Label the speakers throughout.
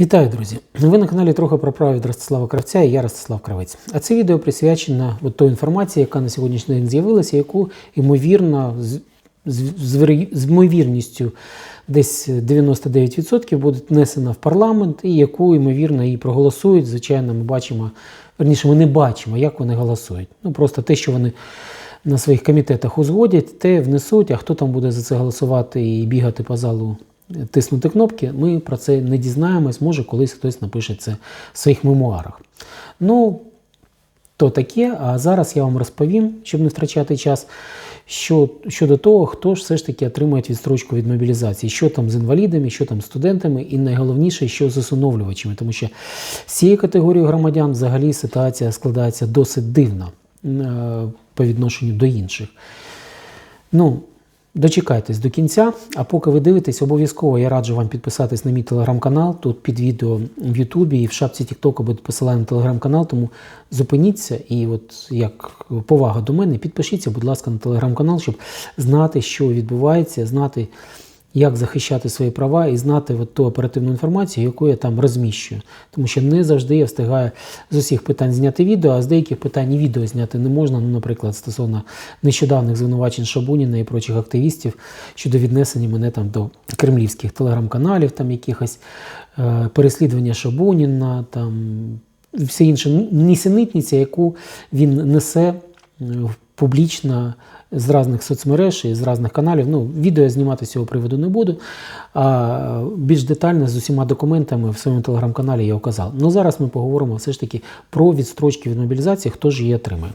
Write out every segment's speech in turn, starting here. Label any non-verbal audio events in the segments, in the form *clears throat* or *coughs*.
Speaker 1: Вітаю, друзі! Ви на каналі трохи про право від Ростислава Кравця і я Ростислав Кравець. А це відео присвячено той інформації, яка на сьогоднішній день з'явилася, яку ймовірно з, з, з, з ймовірністю десь 99% буде внесена в парламент, і яку ймовірно і проголосують. Звичайно, ми бачимо, верніше, ми не бачимо, як вони голосують. Ну просто те, що вони на своїх комітетах узгодять, те внесуть, а хто там буде за це голосувати і бігати по залу, тиснути кнопки, ми про це не дізнаємось. Може, колись хтось напише це в своїх мемуарах. Ну, то таке, а зараз я вам розповім, щоб не втрачати час, що, щодо того, хто ж все ж таки отримує відстрочку від мобілізації, що там з інвалідами, що там з студентами, і найголовніше, що з усиновлювачами, тому що з цією категорією громадян взагалі ситуація складається досить дивно е, по відношенню до інших. Ну, дочекайтесь до кінця. А поки ви дивитесь, обов'язково я раджу вам підписатись на мій телеграм-канал. Тут під відео в Ютубі і в шапці Тіктоку буде посилання на телеграм-канал, тому зупиніться і, от як повага до мене, підпишіться, будь ласка, на телеграм-канал, щоб знати, що відбувається, знати, як захищати свої права і знати от ту оперативну інформацію, яку я там розміщую. Тому що не завжди я встигаю з усіх питань зняти відео, а з деяких питань і відео зняти не можна. Ну, наприклад, стосовно нещодавних звинувачень Шабуніна і прочих активістів щодо віднесення мене там до кремлівських телеграм-каналів, там якихось е, переслідування Шабуніна, там все інше нісенітниця, яку він несе е, публічно з різних соцмереж і з різних каналів. Ну, відео я знімати з цього приводу не буду. А більш детально з усіма документами в своєму телеграм-каналі я указав. Ну зараз ми поговоримо все ж таки про відстрочки від мобілізації, хто ж її отримає.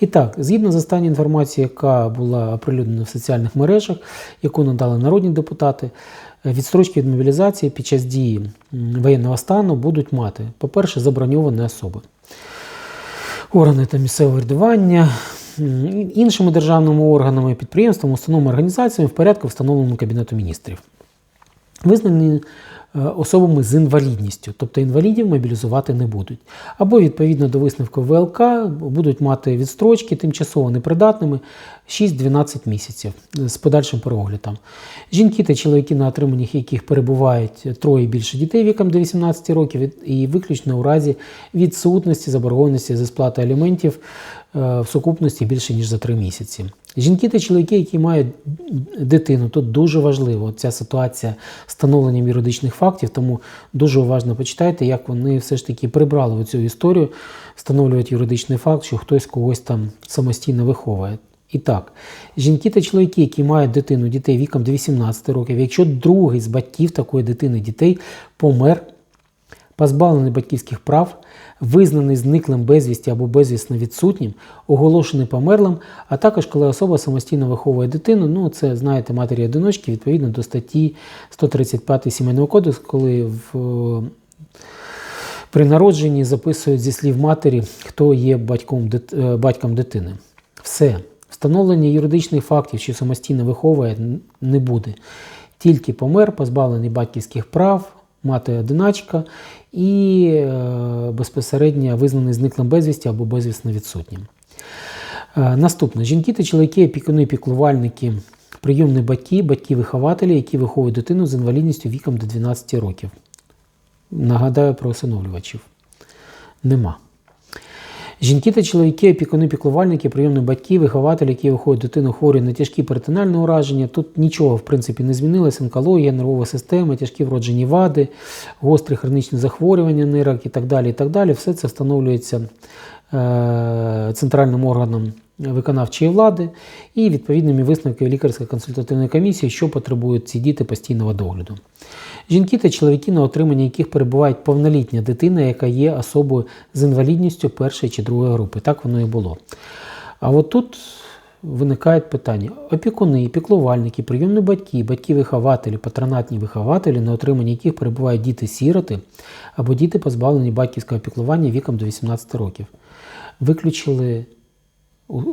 Speaker 1: І так, згідно з останньою інформацією, яка була оприлюднена в соціальних мережах, яку надали народні депутати, відстрочки від мобілізації під час дії воєнного стану будуть мати, по-перше, заброньовані особи органи та місцевого врядування, іншими державними органами, підприємствами, установами, організаціями в порядку, встановленому Кабінету міністрів. Визнані е, особами з інвалідністю, тобто інвалідів мобілізувати не будуть. Або відповідно до висновку ВЛК будуть мати відстрочки тимчасово непридатними 6-12 місяців з подальшим переоглядом. Жінки та чоловіки, на отриманнях яких перебувають троє більше дітей віком до 18 років, і виключно у разі відсутності заборгованості за сплати аліментів е, в сукупності більше ніж за 3 місяці. Жінки та чоловіки, які мають дитину, тут дуже важливо ця ситуація з встановленням юридичних фактів, тому дуже уважно почитайте, як вони все ж таки прибрали цю історію, встановлюють юридичний факт, що хтось когось там самостійно виховує. І так, жінки та чоловіки, які мають дитину, дітей віком до 18 років, якщо другий з батьків такої дитини дітей помер, позбавлений батьківських прав, визнаний зниклим безвісті або безвісно відсутнім, оголошений померлим, а також коли особа самостійно виховує дитину, ну це знаєте, матері одиночки відповідно до статті 135 Сімейного кодексу, коли в е, при народженні записують зі слів матері, хто є батьком, е, батьком дитини. Все. Встановлення юридичних фактів, що самостійно виховує, не буде. Тільки помер, позбавлений батьківських прав, мати одиначка і е, безпосередньо визнаний зниклим безвісті або безвісно відсутнім. Е, Наступне. Жінки та чоловіки, опікуни, піклувальники, прийомні батьки, батьки-вихователі, які виховують дитину з інвалідністю віком до 12 років. Нагадаю про усиновлювачів. Нема. Жінки та чоловіки, опікуни, піклувальники, прийомні батьки, вихователі, які виходять дитину хворі на тяжкі перитональні ураження. Тут нічого в принципі не змінилося. Онкологія, нервова система, тяжкі вроджені вади, гострі хронічні захворювання нирок і так далі. і так далі. Все це встановлюється е, центральним органом виконавчої влади і відповідними висновками лікарської консультативної комісії, що потребують ці діти постійного догляду. Жінки та чоловіки, на отриманні яких перебувають повнолітня дитина, яка є особою з інвалідністю першої чи другої групи. Так воно і було. А от тут виникають питання: опікуни, піклувальники, прийомні батьки, батьки-вихователі, патронатні вихователі, на отриманні яких перебувають діти-сіроти або діти, позбавлені батьківського піклування віком до 18 років. Виключили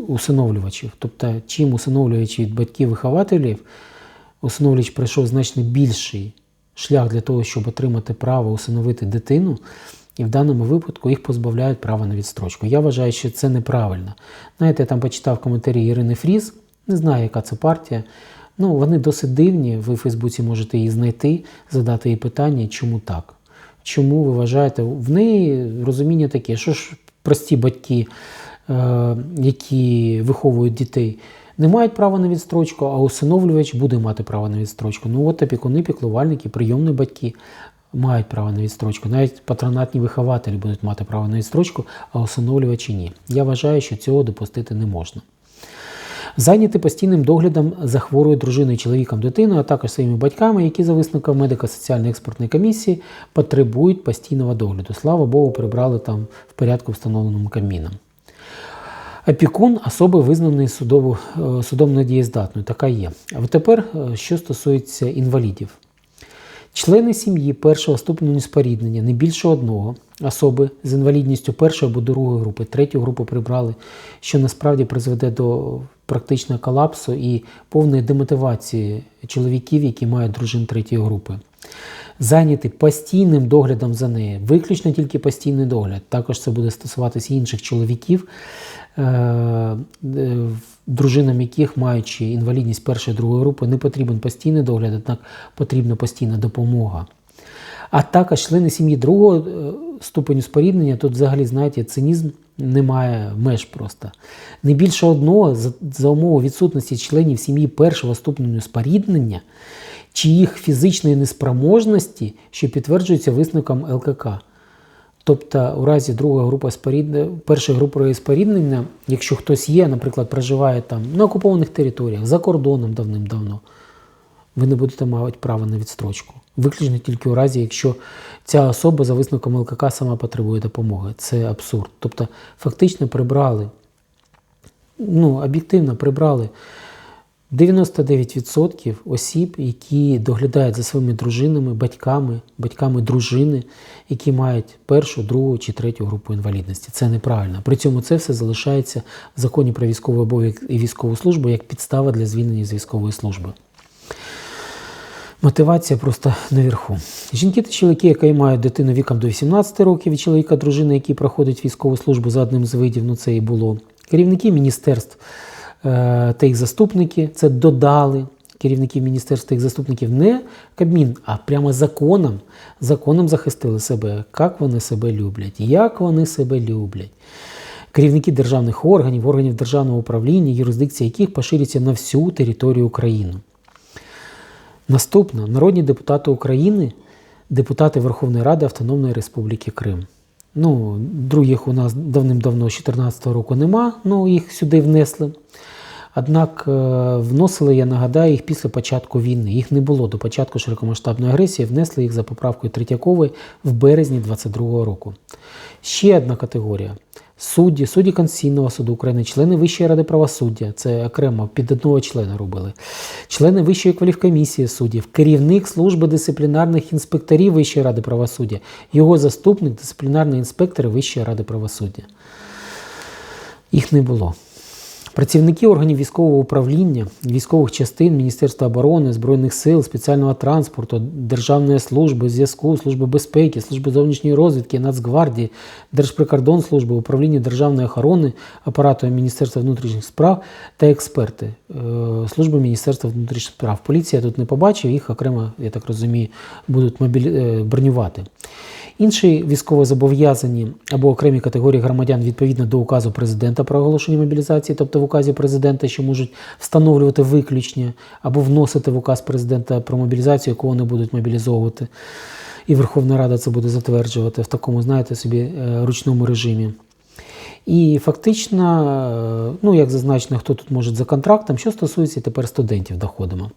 Speaker 1: усиновлювачів. Тобто, чим усиновлювачі від батьків-вихователів, усиновлювач пройшов значно більший шлях для того, щоб отримати право усиновити дитину, і в даному випадку їх позбавляють права на відстрочку. Я вважаю, що це неправильно. Знаєте, я там почитав коментарі Ірини Фріз, не знаю, яка це партія. Ну, вони досить дивні. Ви в Фейсбуці можете її знайти, задати їй питання, чому так. Чому ви вважаєте? В неї розуміння таке, що ж прості батьки, е, які виховують дітей, не мають права на відстрочку, а усиновлювач буде мати право на відстрочку. Ну от опікуни, піклувальники, прийомні батьки мають право на відстрочку. Навіть патронатні вихователі будуть мати право на відстрочку, а усиновлювачі ні. Я вважаю, що цього допустити не можна. Зайняти постійним доглядом за хворою дружиною, чоловіком, дитиною, а також своїми батьками, які за висновком медико-соціальної експертної комісії потребують постійного догляду. Слава Богу, прибрали там в порядку, встановленому Кабміном. Опікун особи визнаний судово, е, судом недієздатною, така є. А тепер, е, що стосується інвалідів. Члени сім'ї першого ступеню споріднення, не більше одного, особи з інвалідністю першої або другої групи, третю групу прибрали, що насправді призведе до практичного колапсу і повної демотивації чоловіків, які мають дружин третьої групи. Зайняти постійним доглядом за нею, виключно тільки постійний догляд. Також це буде стосуватися інших чоловіків, дружинам яких, маючи інвалідність першої другої групи, не потрібен постійний догляд, однак потрібна постійна допомога. А також члени сім'ї другого е, ступеню споріднення, тут взагалі, знаєте, цинізм немає меж просто. Не більше одного за, за умови відсутності членів сім'ї першого ступеню споріднення чи їх фізичної неспроможності, що підтверджується висновком ЛКК. Тобто, у разі другої групи споріднення, першої групи споріднення, якщо хтось є, наприклад, проживає там на окупованих територіях, за кордоном давним-давно, ви не будете мати права на відстрочку. Виключно тільки у разі, якщо ця особа за висновком ЛКК сама потребує допомоги. Це абсурд. Тобто, фактично прибрали, ну, об'єктивно прибрали 99% осіб, які доглядають за своїми дружинами, батьками, батьками дружини, які мають першу, другу чи третю групу інвалідності. Це неправильно. При цьому це все залишається в законі про військовий обов'язок і військову службу як підстава для звільнення з військової служби. Мотивація просто наверху. Жінки та чоловіки, які мають дитину віком до 18 років, і чоловіка, дружини, які проходять військову службу за одним з видів, ну це і було. Керівники міністерств та їх заступники це додали. Керівників міністерства та їх заступників не Кабмін, а прямо законом. Законом захистили себе, як вони себе люблять, як вони себе люблять. Керівники державних органів, органів державного управління, юрисдикція яких поширюється на всю територію України. Наступно народні депутати України, депутати Верховної Ради Автономної Республіки Крим. Ну, других у нас давним-давно, з 2014 року нема, ну їх сюди внесли. Однак е, вносили, я нагадаю, їх після початку війни. Їх не було до початку широкомасштабної агресії, внесли їх за поправкою Третьякової в березні 2022 року. Ще одна категорія. Судді, судді Конституційного суду України, члени Вищої ради правосуддя, це окремо під одного члена робили, члени Вищої кваліфкомісії суддів, керівник служби дисциплінарних інспекторів Вищої ради правосуддя, його заступник, дисциплінарний інспектор Вищої ради правосуддя. Їх не було. Працівники органів військового управління, військових частин Міністерства оборони, Збройних сил, спеціального транспорту, Державної служби, зв'язку, Служби безпеки, Служби зовнішньої розвідки, Нацгвардії, Держприкордонслужби, управління державної охорони, апарату Міністерства внутрішніх справ та експерти е, Служби Міністерства внутрішніх справ. Поліція тут не побачив, їх окремо, я так розумію, будуть мобілі... е, бронювати. Інші військовозобов'язані або окремі категорії громадян відповідно до указу президента про оголошення мобілізації, тобто в указі президента, що можуть встановлювати виключення або вносити в указ президента про мобілізацію, яку вони будуть мобілізовувати. І Верховна Рада це буде затверджувати в такому, знаєте, собі е, ручному режимі. І фактично, е, ну як зазначено, хто тут може за контрактом, що стосується тепер студентів, доходимо.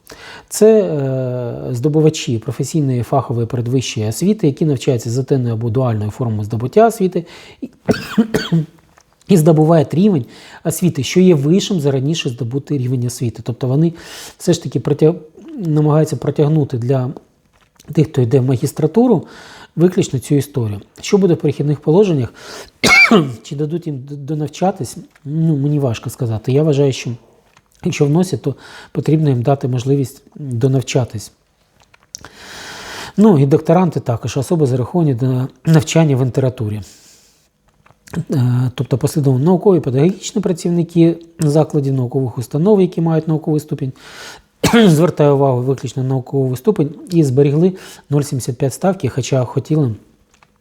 Speaker 1: Це е, здобувачі професійної фахової передвищої освіти, які навчаються за тенною або дуальною формою здобуття освіти. *coughs* І, здобувають рівень освіти, що є вищим за раніше здобутий рівень освіти. Тобто вони все ж таки протяг... намагаються протягнути для тих, хто йде в магістратуру, виключно цю історію. Що буде в перехідних положеннях? *clears throat* Чи дадуть їм донавчатись? Ну, мені важко сказати. Я вважаю, що якщо вносять, то потрібно їм дати можливість донавчатись. Ну і докторанти також, особи зараховані до навчання в інтературі. Е, Тобто послідовно наукові педагогічні працівники закладів наукових установ, які мають науковий ступінь, *clears throat* звертаю увагу виключно на науковий ступень і зберігли 0,75 ставки, хоча хотіли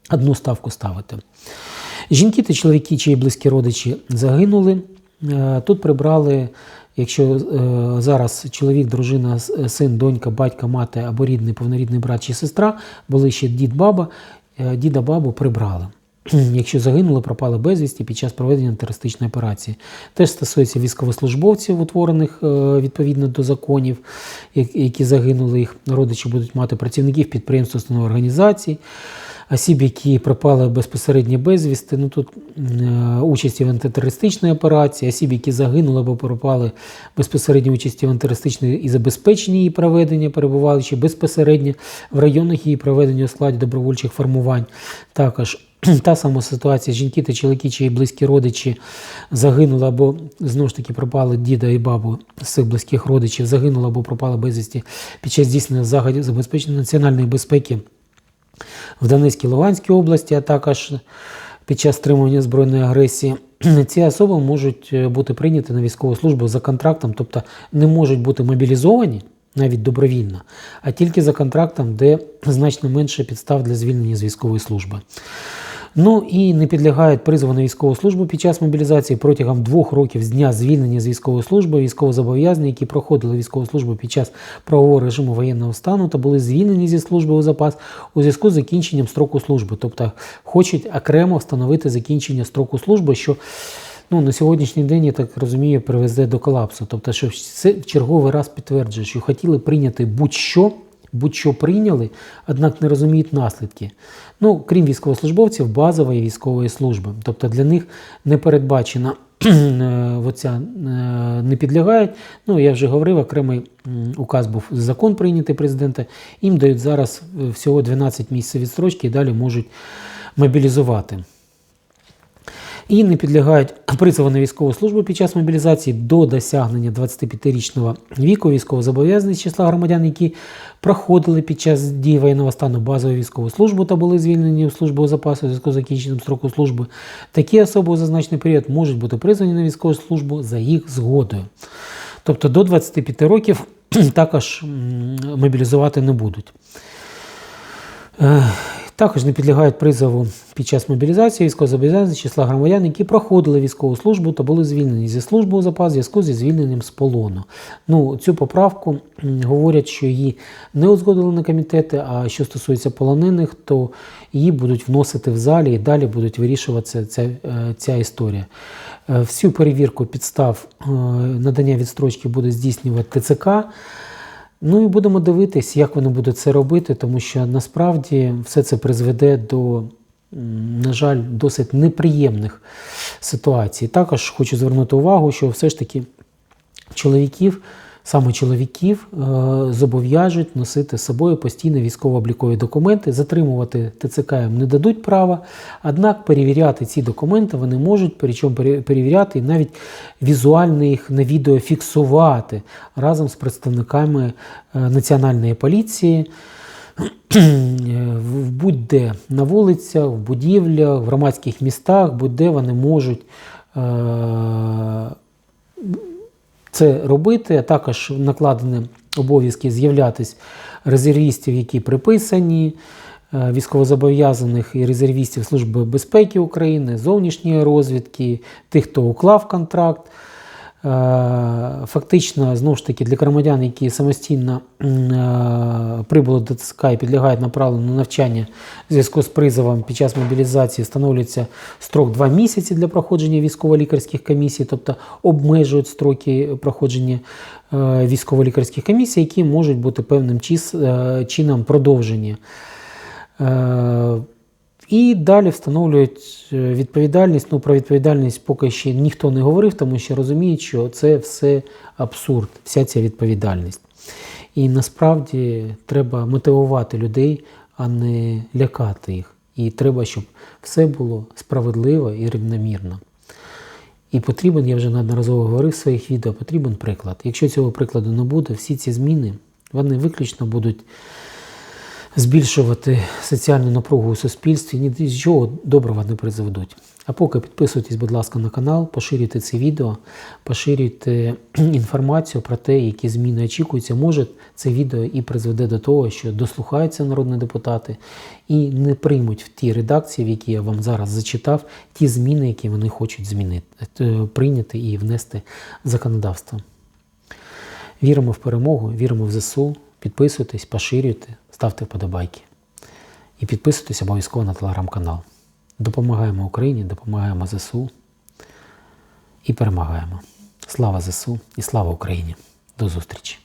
Speaker 1: одну ставку ставити. Жінки та чоловіки, чиї близькі родичі загинули. е, Тут прибрали, якщо е, зараз чоловік, дружина, син, донька, батько, мати або рідний, повнорідний брат чи сестра, були ще дід, баба, е, діда бабу прибрали. *clears throat* Якщо загинули, пропали безвісті під час проведення терористичної операції. Теж стосується військовослужбовців, утворених відповідно до законів, які загинули, їх родичі будуть мати працівників підприємств, установ організацій, осіб, які пропали безпосередньо безвісти, ну тут е, участі в антитерористичній операції, осіб, які загинули або пропали безпосередньо участі в антитерористичній і забезпеченні її проведення, перебуваючи безпосередньо в районах її проведення у складі добровольчих формувань. Також *clears throat* та сама ситуація, жінки та чоловіки, чиї близькі родичі загинули або знову ж таки пропали діда і бабу з цих близьких родичів, загинули або пропали безвісті під час здійснення заходів забезпечення національної безпеки в Донецькій Луганській області, а також під час стримування збройної агресії. *clears throat* Ці особи можуть е, бути прийняті на військову службу за контрактом, тобто не можуть бути мобілізовані навіть добровільно, а тільки за контрактом, де *clears throat* значно менше підстав для звільнення з військової служби. Ну і не підлягають призову на військову службу під час мобілізації протягом двох років з дня звільнення з військової служби військовозобов'язані, які проходили військову службу під час правового режиму воєнного стану та були звільнені зі служби у запас у зв'язку з закінченням строку служби, тобто хочуть окремо встановити закінчення строку служби, що ну, на сьогоднішній день, я так розумію, привезе до колапсу. Тобто, що це в черговий раз підтверджує, що хотіли прийняти будь-що будь-що прийняли, однак не розуміють наслідки. Ну, крім військовослужбовців, базової військової служби. Тобто для них не передбачена *clears throat* е, оця, е, не підлягають. Ну, я вже говорив, окремий указ був закон прийнятий президента. Їм дають зараз е, всього 12 місяців відстрочки і далі можуть мобілізувати і не підлягають призову на військову службу під час мобілізації до досягнення 25-річного віку військовозобов'язаних з числа громадян, які проходили під час дії воєнного стану базову військову службу та були звільнені у службу запасу у зв'язку з закінченням строку служби. Такі особи у зазначений період можуть бути призвані на військову службу за їх згодою. Тобто до 25 років *clears throat* також мобілізувати не будуть. Також не підлягають призову під час мобілізації військовозобов'язаних числа громадян, які проходили військову службу та були звільнені зі служби у запас в зв'язку зі звільненням з полону. Ну, цю поправку говорять, що її не узгодили на комітети, а що стосується полонених, то її будуть вносити в залі і далі будуть вирішуватися ця, е, ця історія. Е, Всю перевірку підстав е, надання відстрочки буде здійснювати ТЦК. Ну і будемо дивитись, як вони будуть це робити, тому що насправді все це призведе до, на жаль, досить неприємних ситуацій. Також хочу звернути увагу, що все ж таки чоловіків, саме чоловіків, е, зобов'яжуть носити з собою постійно військово-облікові документи, затримувати ТЦК їм не дадуть права, однак перевіряти ці документи вони можуть, причому перевіряти і навіть візуально їх на відео фіксувати разом з представниками е, національної поліції. В- Будь-де на вулицях, в будівлях, в громадських містах, будь-де вони можуть е, це робити, а також накладені обов'язки з'являтись резервістів, які приписані, е, військовозобов'язаних і резервістів Служби безпеки України, зовнішньої розвідки, тих, хто уклав контракт. Е, Фактично, знову ж таки, для громадян, які самостійно е, прибули до ТСК і підлягають направленню на навчання в зв'язку з призовом під час мобілізації, встановлюється строк 2 місяці для проходження військово-лікарських комісій, тобто обмежують строки проходження е, військово-лікарських комісій, які можуть бути певним чином продовжені. І далі встановлюють е, відповідальність. Ну, про відповідальність поки ще ніхто не говорив, тому що розуміють, що це все абсурд, вся ця відповідальність. І насправді треба мотивувати людей, а не лякати їх. І треба, щоб все було справедливо і рівномірно. І потрібен, я вже неодноразово говорив в своїх відео, потрібен приклад. Якщо цього прикладу не буде, всі ці зміни вони виключно будуть збільшувати соціальну напругу у суспільстві, ні до чого доброго не призведуть. А поки підписуйтесь, будь ласка, на канал, поширюйте це відео, поширюйте *clears throat* інформацію про те, які зміни очікуються. Може, це відео і призведе до того, що дослухаються народні депутати і не приймуть в тій редакції, в якій я вам зараз зачитав, ті зміни, які вони хочуть змінити, е, прийняти і внести в законодавство. Віримо в перемогу, віримо в ЗСУ. Підписуйтесь, поширюйте, ставте вподобайки. І підписуйтесь обов'язково на телеграм-канал. Допомагаємо Україні, допомагаємо ЗСУ і перемагаємо. Слава ЗСУ і слава Україні! До зустрічі!